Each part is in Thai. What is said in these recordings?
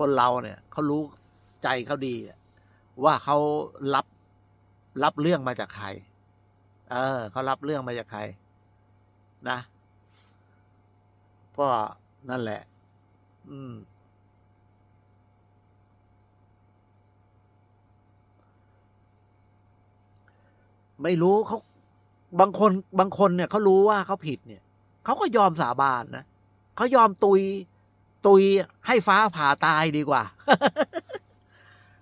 คนเราเนี่ยเขารู้ใจเขาดีว่าเขารับรับเรื่องมาจากใคร เออเขารับเรื่องมาจากใคร นะ ก็นั่นแหละ อืม ไม่รู้เขาบางคนบางคนเนี่ยเขารู้ว่าเขาผิดเนี่ยเขาก็ยอมสาบานนะเขายอมตุย ตุยให้ฟ้าผ่าตายดีกว่า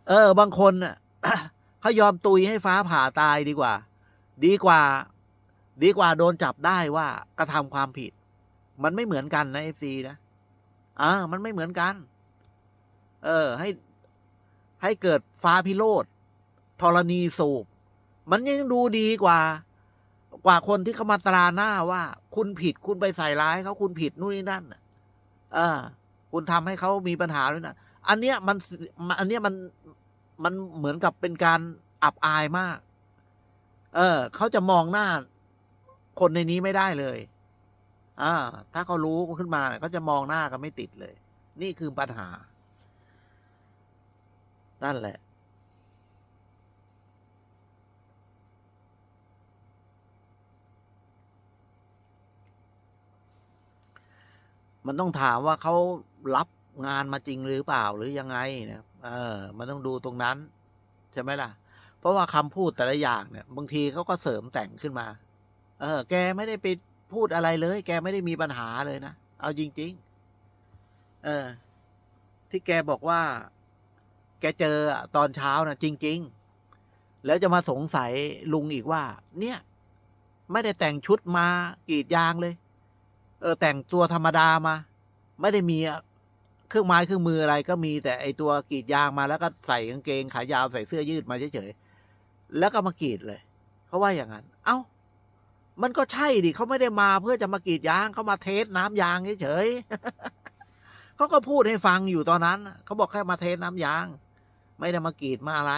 เออ บางคนน่ะเขายอมตุยให้ฟ้าผ่าตายดีกว่า ดีกว่า ดีกว่าโดนจับได้ว่ากระทำความผิด มันไม่เหมือนกันนะเอฟซีนะอ่ามันไม่เหมือนกัน เออ ให้ ให้เกิดฟ้าพิโรธธรณีสูบ มันยังดูดีกว่า กว่าคนที่เขามาตราหน้าว่า คุณผิดคุณไปใส่ร้ายเขาคุณผิดนู่นนี่นั่นน่ะเออ คุณทำให้เขามีปัญหาด้วยนะอันเนี้ยมันมันอันเนี้ยมันมันเหมือนกับเป็นการอับอายมาก เออเขาจะมองหน้า คนในนี้ไม่ได้เลยอ่าถ้าเขารู้ขึ้นมาเนี่ยเขาจะมองหน้ากันไม่ติดเลย นี่คือปัญหา นั่นแหละ มันต้องถามว่าเขา รับงานมาจริงหรือเปล่าหรือยังไงนี่ยเออ มันต้องดูตรงนั้น ใช่ไหมล่ะ เพราะว่าคำพูดแต่ละอย่างเนี่ย บางทีเขาก็เสริมแต่งขึ้นมา เออ แกไม่ได้ไปพูดอะไรเลย แกไม่ได้มีปัญหาเลยนะ เอาจริง ๆ เออ ที่แกบอกว่า แกเจอตอนเช้านะจริง ๆ แล้วจะมาสงสัยลุงอีกว่า เนี่ย ไม่ได้แต่งชุดมากรีดยางเลย เออ แต่งตัวธรรมดามา ไม่ได้มี เครื่องไม้เครื่องมืออะไรก็มีแต่ไอตัวกรีดยางมาแล้วก็ใส่กางเกงขายาวใส่เสื้อยืดมาเฉยๆแล้วก็มากรีดเลยเขาว่าอย่างนั้น เอ้า มันก็ใช่ดิเขาไม่ได้มาเพื่อจะมากรีดยางเขามาเทสน้ำยางเฉยๆเขาก็พูดให้ฟังอยู่ตอนนั้นเขาบอกแค่มาเทสน้ำยาง ไม่ได้มากรีดมาอะไร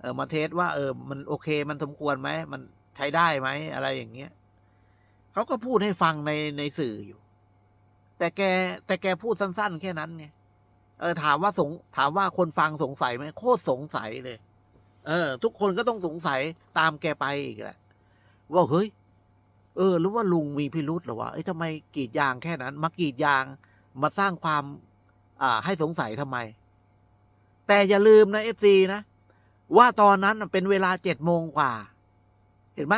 เออมาเทสว่า เออ มันโอเค มันสมควรไหมมันใช้ได้ไหมอะไรอย่างเงี้ยเขาก็พูดให้ฟังในในสื่ออยู่ แต่แกแต่แกพูดสั้น ๆ แค่นั้นไงเออถามว่าสงถามว่าคนฟังสงสัยไหมโคตรสงสัยเลย เออ ทุกคนก็ต้องสงสัยตามแกไปอีกแหละว่าเฮ้ยเออหรือว่าลุงมีพิรุษหรอวะเอ้ยทำไมกรีดยางแค่นั้น มากรีดยางมาสร้างความ อ่า ให้สงสัยทำไม แต่อย่าลืมนะเอฟซีนะ ว่าตอนนั้นเป็นเวลาเจ็ดโมงกว่า เห็นไหม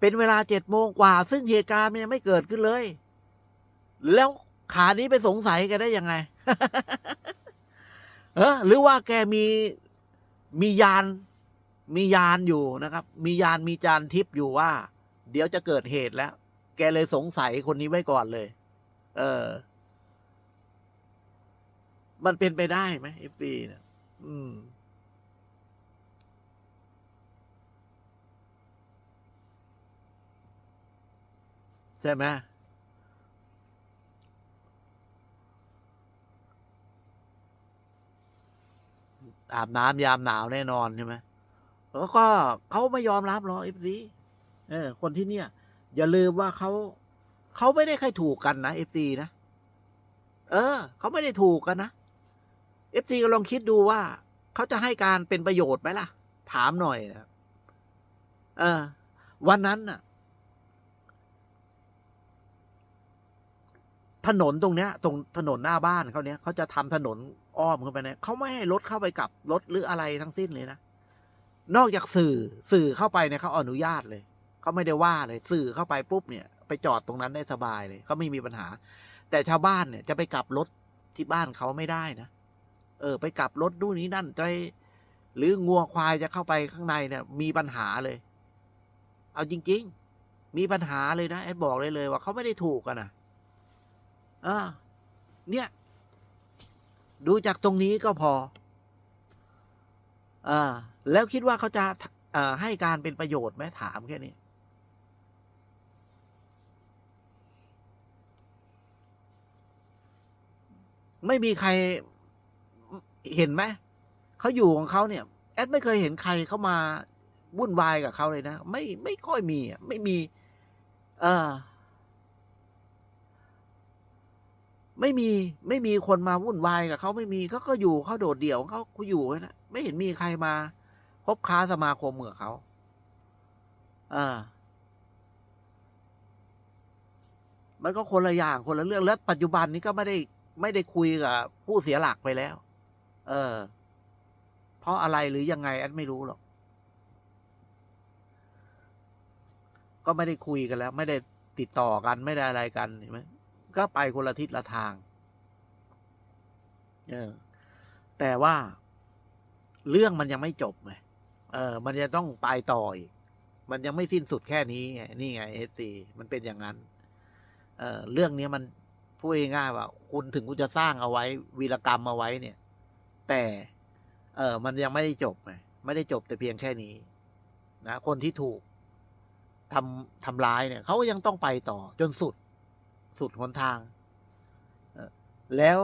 เป็นเวลาเจ็ดโมงกว่า ซึ่งเหตุการณ์มันยังไม่เกิดขึ้นเลย แล้วขานี้ไปสงสัยแกันได้ยังไง เออหรือว่าแกมีมียาน มียานอยู่นะครับ มียานมีจานทิพย์อยู่ว่า เดี๋ยวจะเกิดเหตุแล้ว แกเลยสงสัยคนนี้ไว้ก่อนเลย เออ มันเป็นไปได้ไหมเอฟซีเนี่ยอืมใช่ไหม อาบน้ำยามหนาวแน่นอนใช่ไหมแล้วก็เขาไม่ยอมรับหรอกเอฟซีเออ คนที่เนี่ย อย่าลืมว่าเขาเขาไม่ได้ใครถูกกันนะเอฟซีนะเออเขาไม่ได้ถูกกันนะเอฟซีก็ลองคิดดูว่าเขาจะให้การเป็นประโยชน์ไหมล่ะ ถามหน่อยนะเออ วันนั้นน่ะ ถนนตรงเนี้ย ตรงถนนหน้าบ้านเขาเนี้ยเขาจะทำถนน อ้อมเข้าไปเนี่ยเขาไม่ให้รถเข้าไปกับรถหรืออะไรทั้งสิ้นเลยนะนอกจากสื่อสื่อเข้าไปเนี่ยเขาอนุญาตเลยเขาไม่ได้ว่าเลยสื่อเข้าไปปุ๊บเนี่ย ไปจอดตรงนั้นได้สบายเลยเขาไม่มีปัญหา แต่ชาวบ้านเนี่ยจะไปกลับรถที่บ้านเขาไม่ได้นะเออ ไปกลับรถดูนี้นั่นใจหรืองัวควายจะเข้าไปข้างในเนี่ย มีปัญหาเลย เอาจริง ๆ มีปัญหาเลยนะแอดบอกเลยเลยว่าเขาไม่ได้ถูกกันนะอ่าเนี่ย ดูจากตรงนี้ก็พออ่าแล้วคิดว่าเขาจะอ่าให้การเป็นประโยชน์ไหมถามแค่นี้ ไม่มีใครเห็นไหมเขาอยู่ของเขาเนี่ย แอดไม่เคยเห็นใครเข้ามาวุ่นวายกับเขาเลยนะ ไม่ไม่ค่อยมีไม่มี เออ ไม่มีไม่มีคนมาวุ่นวายกับเขาไม่มีเขาก็อยู่เขาโดดเดี่ยวเขาเขาอยู่ไว้นะไม่เห็นมีใครมาคบค้าสมาคมกับเขาอ่ามันก็คนละอย่างคนละเรื่องแล้วปัจจุบันนี้ก็ไม่ได้ไม่ได้คุยกับผู้เสียหลักไปแล้ว เออ เพราะอะไรหรือยังไงแอดไม่รู้หรอก ก็ไม่ได้คุยกันแล้ว ไม่ได้ติดต่อกันไม่ได้อะไรกันเห็นไหม ก็ไปคนละทิศละทางเออแต่ว่าเรื่องมันยังไม่จบไงเออ มันจะต้องไปต่ออีก มันยังไม่สิ้นสุดแค่นี้ไงนี่ไงเอซีมันเป็นอย่างนั้น เออเรื่องนี้มันพูดง่ายว่า คุณถึงคุณจะสร้างเอาไว้ วีรกรรมเอาไว้เนี่ย แต่ เออมันยังไม่ได้จบไงไม่ได้จบแต่เพียงแค่นี้ นะ คนที่ถูกทำทำร้ายเนี่ยเขาก็ยังต้องไปต่อจนสุด สุดหนทาง แล้ว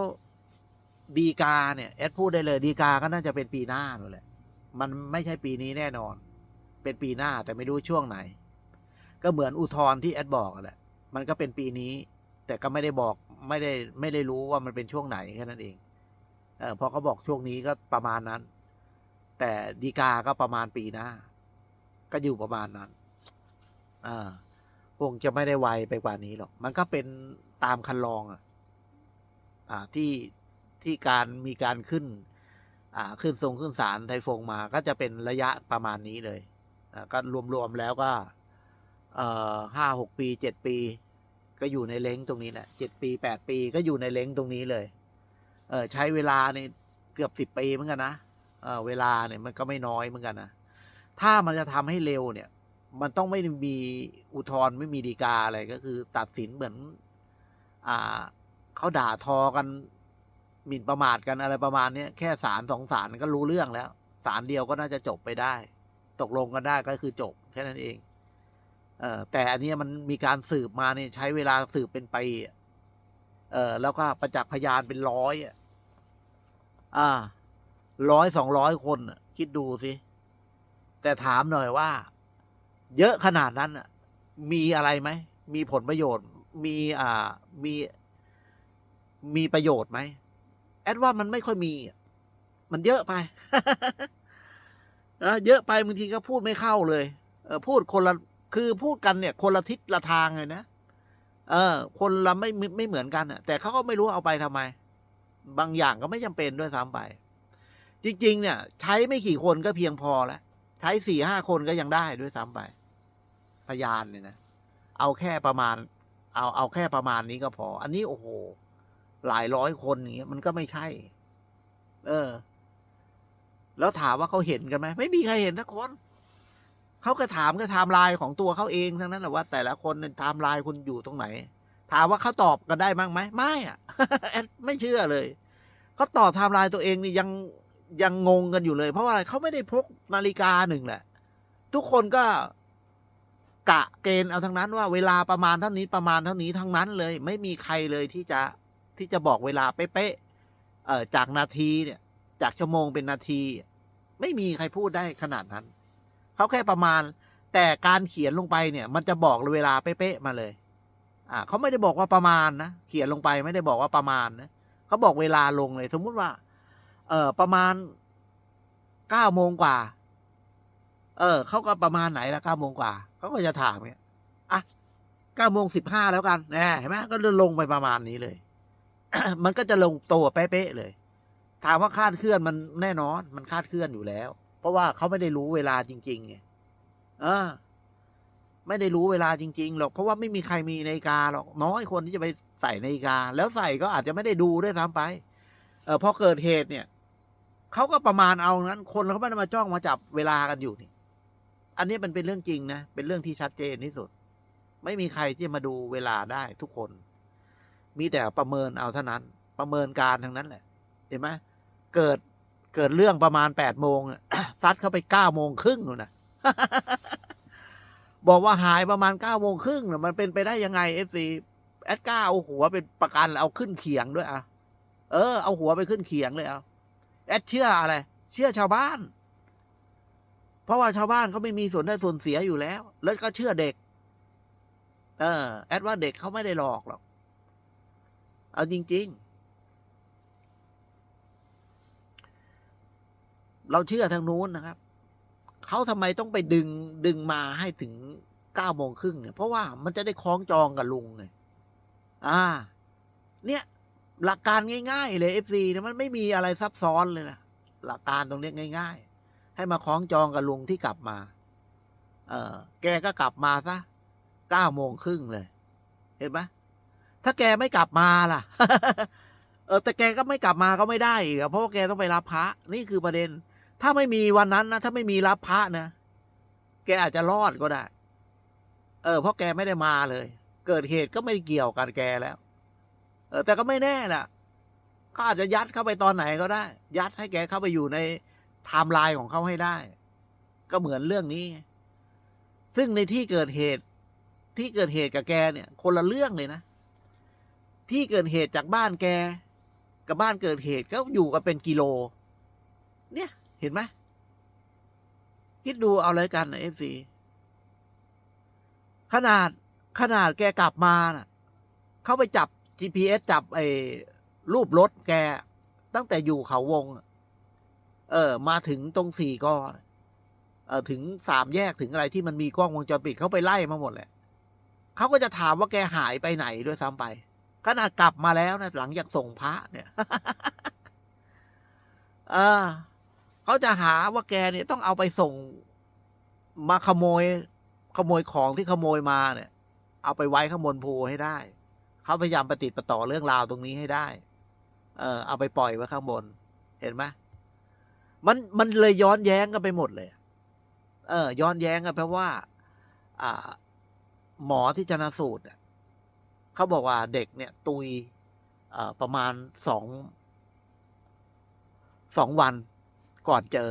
ดีกาเนี่ยแอดพูดได้เลยดีกาก็น่าจะเป็นปีหน้านู่นแหละ มันไม่ใช่ปีนี้แน่นอน เป็นปีหน้าแต่ไม่รู้ช่วงไหน ก็เหมือนอุทธรณ์ที่แอดบอกแหละ มันก็เป็นปีนี้ แต่ก็ไม่ได้บอกไม่ได้ไม่ได้รู้ว่ามันเป็นช่วงไหนแค่นั้นเองเออพอเขาบอกช่วงนี้ก็ประมาณนั้น แต่ดีกาก็ประมาณปีหน้า ก็อยู่ประมาณนั้นอ่า คงจะไม่ได้ไวไปกว่านี้หรอก มันก็เป็นตามคันลองอะที่ที่การมีการขึ้น อ่า ขึ้นทรงขึ้นศาลไทฟงมา ก็จะเป็นระยะประมาณนี้เลยก็รวมๆแล้วก็ห้าหกปีเจ็ดปี ก็อยู่ในเล้งตรงนี้แหละเจ็ดปีแปดปีก็อยู่ในเล้งตรงนี้เลย เออใช้เวลาในเกือบสิบปีเหมือนกันนะเออเวลาเนี่ยมันก็ไม่น้อยเหมือนกันนะถ้ามันจะทำให้เร็วเนี่ย มันต้องไม่มีอุทธรณ์ไม่มีดีกาอะไรก็คือ ตัดสินเหมือน อ่าเขาด่าทอกันหมิ่นประมาทกันอะไรประมาณเนี้ยแค่ศาลสองศาลก็รู้เรื่องแล้วศาลเดียวก็น่าจะจบไปได้ ตกลงกันได้ก็คือจบแค่นั้นเองเออแต่อันนี้มันมีการสืบมาเนี่ยใช้เวลาสืบเป็นไปเออแล้วก็ประจักษ์พยานเป็นร้อยอะอ่าร้อยสองร้อยคนคิดดูสิ แต่ถามหน่อยว่า เยอะขนาดนั้นอะมีอะไรไหม มีผลประโยชน์ มีอ่ามีมีประโยชน์ไหมแอดว่ามันไม่ค่อยมี มันเยอะไปนะเยอะไปบางทีก็พูดไม่เข้าเลยเออพูดคนละคือพูดกันเนี่ย คนละทิศละทางเลยนะเออ คนละไม่ไม่เหมือนกันอะแต่เขาก็ไม่รู้เอาไปทำไม บางอย่างก็ไม่จำเป็นด้วยซ้ำไป จริง ๆ เนี่ย ใช้ไม่กี่คนก็เพียงพอแล้ว ใช้สี่ห้าคนก็ยังได้ด้วยซ้ำไป พยานเนี่ยนะ เอาแค่ประมาณ เอาเอาแค่ประมาณนี้ก็พอ อันนี้โอ้โห หลายร้อยคนอย่างเงี้ยมันก็ไม่ใช่ เออ แล้วถามว่าเขาเห็นกันไหมไม่มีใครเห็นสักคนเขาก็ถามก็ไทม์ไลน์ของตัวเขาเองทั้งนั้นแหละว่า แต่ละคนไทม์ไลน์คุณอยู่ตรงไหน ถามว่าเขาตอบกันได้มั้งไหมไม่อะแอดไม่เชื่อเลยเขาตอบไทม์ไลน์ตัวเองนี่ยังยังงงกันอยู่เลย เพราะว่าอะไรเขาไม่ได้พกนาฬิกาหนึ่งแหละ ทุกคนก็ กะเกณฑ์เอาทั้งนั้นว่าเวลาประมาณเท่านี้ประมาณเท่านี้ทั้งนั้นเลย ไม่มีใครเลยที่จะที่จะบอกเวลาเป๊ะๆเออจากนาทีเนี่ย จากชั่วโมงเป็นนาที ไม่มีใครพูดได้ขนาดนั้นเขาแค่ประมาณ แต่การเขียนลงไปเนี่ย มันจะบอกเวลาเป๊ะๆมาเลยอ่าเขาไม่ได้บอกว่าประมาณนะเขียนลงไปไม่ได้บอกว่าประมาณนะเขาบอกเวลาลงเลย สมมุติว่า เออประมาณเก้าโมงกว่า เออเขาก็ประมาณไหนละเก้าโมงกว่าเขาก็จะถามเนี่ยอะเก้าโมงสิบห้าแล้วกันแหมเห็นไหมก็ลงไปประมาณนี้เลย มันก็จะลงตัวเป๊ะเลย ถามว่าคาดเคลื่อนมันแน่นอน มันคาดเคลื่อนอยู่แล้ว เพราะว่าเขาไม่ได้รู้เวลาจริงๆไงเออ ไม่ได้รู้เวลาจริง ๆ หรอกเพราะว่าไม่มีใครมีนาฬิกาหรอกน้อยคนที่จะไปใส่นาฬิกา แล้วใส่ก็อาจจะไม่ได้ดูด้วยซ้ำไป เออพอเกิดเหตุเนี่ยเขาก็ประมาณเอานั้น คนเขาไม่ได้มาจ้องมาจับเวลากันอยู่นี่ อันนี้มันเป็นเรื่องจริงนะ เป็นเรื่องที่ชัดเจนที่สุด ไม่มีใครที่มาดูเวลาได้ทุกคน มีแต่ประเมินเอาเท่านั้น ประเมินการทั้งนั้นแหละ เห็นไหมเกิดเกิดเรื่องประมาณแปดโมงซัดเข้าไปเก้าโมงครึ่งนู่นนะบอกว่าหายประมาณเก้าโมงครึ่งน่ะมันเป็นไปได้ยังไงเอฟซีแอดก้าเอาหัวเป็นประกันเอาขึ้นเขียงด้วยอะ เออ เอาหัวไปขึ้นเขียงเลยเอาแอดเชื่ออะไร เชื่อชาวบ้าน เพราะว่าชาวบ้านเขาไม่มีส่วนได้ส่วนเสียอยู่แล้ว แล้วก็เชื่อเด็ก เออ แอดว่าเด็กเขาไม่ได้หลอกหรอก เอาจริง ๆ เราเชื่อทางนู้นนะครับ เขาทำไมต้องไปดึงดึงมาให้ถึงเก้าโมงครึ่งเนี่ย เพราะว่ามันจะได้คล้องจองกับลุงไง อ่า เนี่ย หลักการง่าย ๆ เลยเอฟซีเนี่ยมันไม่มีอะไรซับซ้อนเลยนะหลักการตรงเนี้ง่าย ๆ ให้มาคล้องจองกับลุงที่กลับมา เออแกก็กลับมาซะเก้าโมงครึ่งเลย เห็นไหมถ้าแกไม่กลับมาล่ะ เออ แต่แกก็ไม่กลับมาก็ไม่ได้อีกเพราะว่าแกต้องไปรับพระ นี่คือประเด็น ถ้าไม่มีวันนั้นนะถ้าไม่มีรับพระนะแกอาจจะรอดก็ได้ เออ เพราะแกไม่ได้มาเลย เกิดเหตุก็ไม่ได้เกี่ยวกันแกแล้ว เออ แต่ก็ไม่แน่แหละเขาอาจจะยัดเข้าไปตอนไหนก็ได้ ยัดให้แกเข้าไปอยู่ใน ไทม์ไลน์ของเขาให้ได้ ก็เหมือนเรื่องนี้ ซึ่งในที่เกิดเหตุที่เกิดเหตุกับแกเนี่ย คนละเรื่องเลยนะ ที่เกิดเหตุจากบ้านแก กับบ้านเกิดเหตุก็อยู่กันเป็นกิโล เนี่ย เห็นไหมคิดดูเอาเลยกันนะเอฟซีขนาดขนาดแกกลับมาน่ะเขาไปจับ GPS จับไอ้รูปรถแกตั้งแต่อยู่เขาวง เออ มาถึงตรงสี่ก้อนเออถึงสามแยกถึงอะไรที่มันมีกล้องวงจรปิดเขาไปไล่มาหมดแหละเขาก็จะถามว่าแกหายไปไหนด้วยซ้ำไปขนาดกลับมาแล้วนะหลังจากส่งพระเนี่ยเออเขาจะหาว่าแกเนี่ยต้องเอาไปส่ง มาขโมย ขโมยของที่ขโมยมาเนี่ย เอาไปไว้ข้างบนภูให้ได้เขาพยายามปฏิดประต่อเรื่องราวตรงนี้ให้ได้ เออ เอาไปปล่อยไว้ข้างบน เห็นไหม มันมันเลยย้อนแย้งกันไปหมดเลย เออ ย้อนแย้งกันเพราะว่า อ่า หมอที่ชนะสูตรเนี่ยเขาบอกว่าเด็กเนี่ย ตุยประมาณสองสองวันก่อนเจอ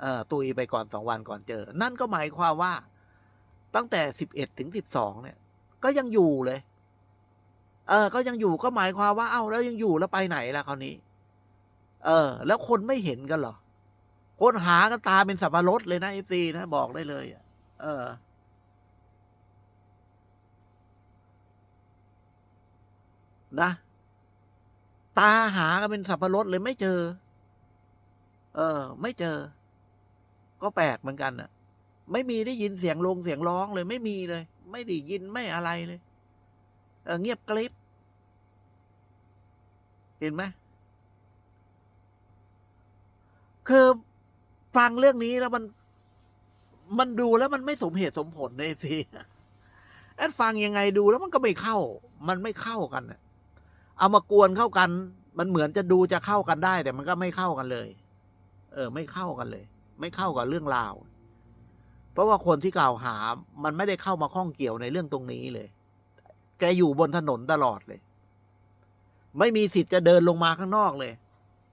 เออตุยไปก่อนสองวันก่อนเจอ นั่นก็หมายความว่า ตั้งแต่สิบเอ็ดถึงสิบสองเนี่ย ก็ยังอยู่เลย เออ ก็ยังอยู่ก็หมายความว่า เอ้าแล้วยังอยู่แล้วไปไหนล่ะคราวนี้ เออ แล้วคนไม่เห็นกันเหรอ คนหากันตาเป็นสับปะรดเลยนะเอฟซีนะ บอกได้เลยเออ นะ ตาหากันเป็นสับปะรดเลยไม่เจอ เออ ไม่เจอ ก็แปลกเหมือนกันอะไม่มีได้ยินเสียงลงเสียงร้องเลยไม่มีเลย ไม่ได้ยินไม่อะไรเลย เออ เงียบกริบเห็นไหมคือ ฟังเรื่องนี้แล้วมัน มันดูแล้วมันไม่สมเหตุสมผลเลยสิแอดฟังยังไงดูแล้วมันก็ไม่เข้า มันไม่เข้ากันน่ะเอามากวนเข้ากัน มันเหมือนจะดูจะเข้ากันได้ แต่มันก็ไม่เข้ากันเลย เออ ไม่เข้ากันเลย ไม่เข้ากับเรื่องราว เพราะว่าคนที่กล่าวหา มันไม่ได้เข้ามาข้องเกี่ยวในเรื่องตรงนี้เลย แกอยู่บนถนนตลอดเลย ไม่มีสิทธิ์จะเดินลงมาข้างนอกเลย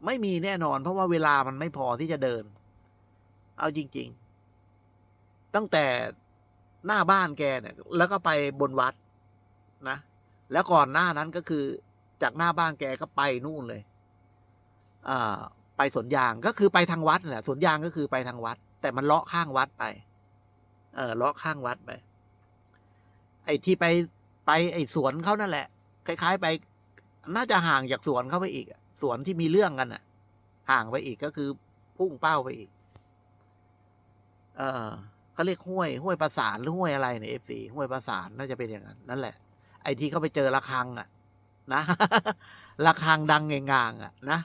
ไม่มีแน่นอน เพราะว่าเวลามันไม่พอที่จะเดิน เอาจริง ๆ ตั้งแต่หน้าบ้านแกเนี่ย แล้วก็ไปบนวัดนะ แล้วก่อนหน้านั้นก็คือ จากหน้าบ้านแกก็ไปนู่นเลยอ่าไปสวนยางก็คือไปทางวัดแหละสวนยางก็คือไปทางวัด แต่มันเลาะข้างวัดไป เออเลาะข้างวัดไป ไอ้ที่ไปไปไอ้สวนเขานั่นแหละ คล้าย ๆ ไป น่าจะห่างจากสวนเข้าไปอีกสวนที่มีเรื่องกันอะ ห่างไปอีกก็คือพุ่งเป้าไปอีก เออเขาเรียกห้วยห้วยประสานหรือห้วยอะไรเนี่ยเอฟซีห้วยประสานน่าจะเป็นอย่างนั้นนั่นแหละ ไอที่เขาไปเจอระฆังอะ นะระฆังดังเงงางอะ นะ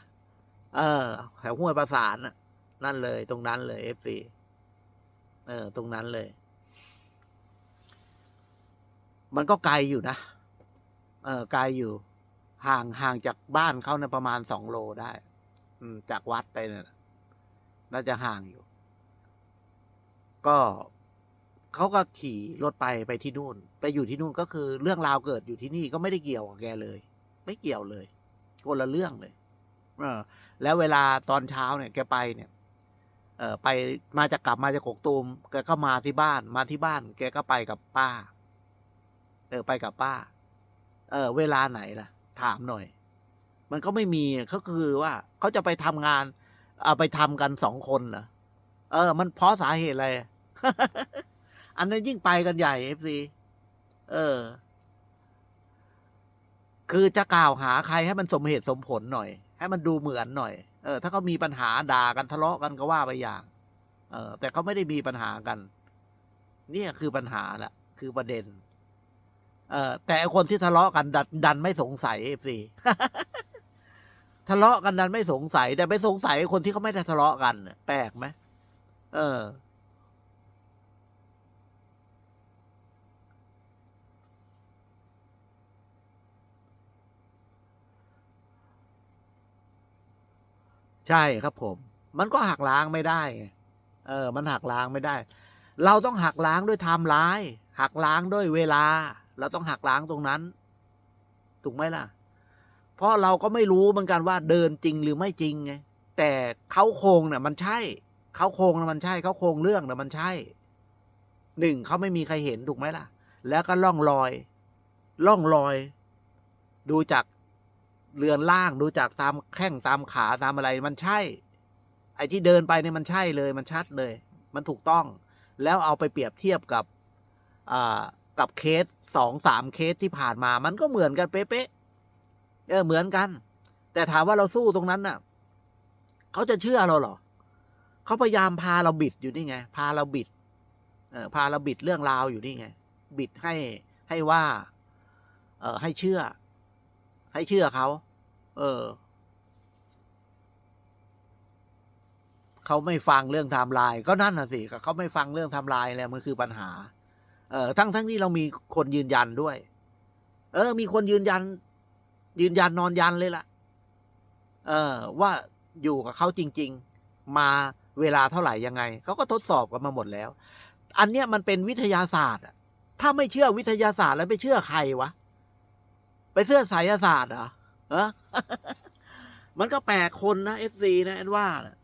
เออแถวห้วยประสานอะ นั่นเลย ตรงนั้นเลยเอฟซีเออ ตรงนั้นเลย มันก็ไกลอยู่นะเออไกลอยู่ ห่างห่างจากบ้านเขานะประมาณสองโลได้ อืม จากวัดไปเนี่ยน่าจะห่างอยู่ ก็เขาก็ขี่รถไปไปที่นู่น ไปอยู่ที่นู่นก็คือเรื่องราวเกิดอยู่ที่นี่ก็ไม่ได้เกี่ยวกับแกเลย ไม่เกี่ยวเลยคนละเรื่องเลย เออ แล้วเวลาตอนเช้าเนี่ยแกไปเนี่ย เออไปมาจากกลับมาจากกกตูมแกก็มาที่บ้าน มาที่บ้าน แกก็ไปกับป้า เออไปกับป้า เออ เวลาไหนล่ะ ถามหน่อย มันก็ไม่มีก็คือว่าเขาจะไปทำงาน เอาไปทำกันสองคนเหรอเออ มันเพราะสาเหตุอะไร อันนั้นยิ่งไปกันใหญ่เอฟซีเออ คือจะกล่าวหาใครให้มันสมเหตุสมผลหน่อย ให้มันดูเหมือนหน่อย เออ ถ้าเขามีปัญหาด่ากันทะเลาะกันก็ว่าไปอย่าง เออ แต่เขาไม่ได้มีปัญหากัน เนี่ยคือปัญหาแหละคือประเด็น เออแต่คนที่ทะเลาะกันดันดันไม่สงสัยเอฟซีทะเลาะกันดันไม่สงสัย แต่ไปสงสัยคนที่เขาไม่ได้ทะเลาะกันแปลกไหมเออ ใช่ครับผม มันก็หักล้างไม่ได้ เออ มันหักล้างไม่ได้ เราต้องหักล้างด้วยไทม์ไลน์หักล้างด้วยเวลา เราต้องหักล้างตรงนั้น ถูกไหมล่ะ เพราะเราก็ไม่รู้เหมือนกันว่าเดินจริงหรือไม่จริงไง แต่เขาโครงเนี่ยมันใช่ เขาโครงน่ะมันใช่ เขาโครงเรื่องเนี่ยมันใช่ หนึ่งเขาไม่มีใครเห็นถูกไหมล่ะ แล้วก็ล่องลอย ล่องลอย ดูจาก เรือนล่างดูจากตามแข้งตามขาตามอะไรมันใช่ ไอ้ที่เดินไปเนี่ยมันใช่เลยมันชัดเลย มันถูกต้อง แล้วเอาไปเปรียบเทียบกับอ่ากับเคสสองสามเคสที่ผ่านมา มันก็เหมือนกันเป๊ะๆเออเหมือนกัน แต่ถามว่าเราสู้ตรงนั้นน่ะเขาจะเชื่อเราเหรอเขาพยายามพาเราบิดอยู่นี่ไง พาเราบิดเออพาเราบิดเรื่องราวอยู่นี่ไง บิดให้ให้ว่า เออให้เชื่อ ให้เชื่อเขา เออ เขาไม่ฟังเรื่องไทม์ไลน์ก็นั่นน่ะสิเขาไม่ฟังเรื่องไทม์ไลน์แล้วมันคือปัญหา เออทั้งทั้งที่เรามีคนยืนยันด้วย เออ มีคนยืนยัน ยืนยันนอนยันเลยล่ะ เออ ว่าอยู่กับเขาจริง ๆ มาเวลาเท่าไหร่ยังไงเขาก็ทดสอบกันมาหมดแล้ว อันเนี้ยมันเป็นวิทยาศาสตร์อะถ้าไม่เชื่อวิทยาศาสตร์แล้วไปเชื่อใครวะ ไปเสื้อสายศาสตร์เหรอเออมันก็แปลกคนนะเอฟซีนะแอนว่านะ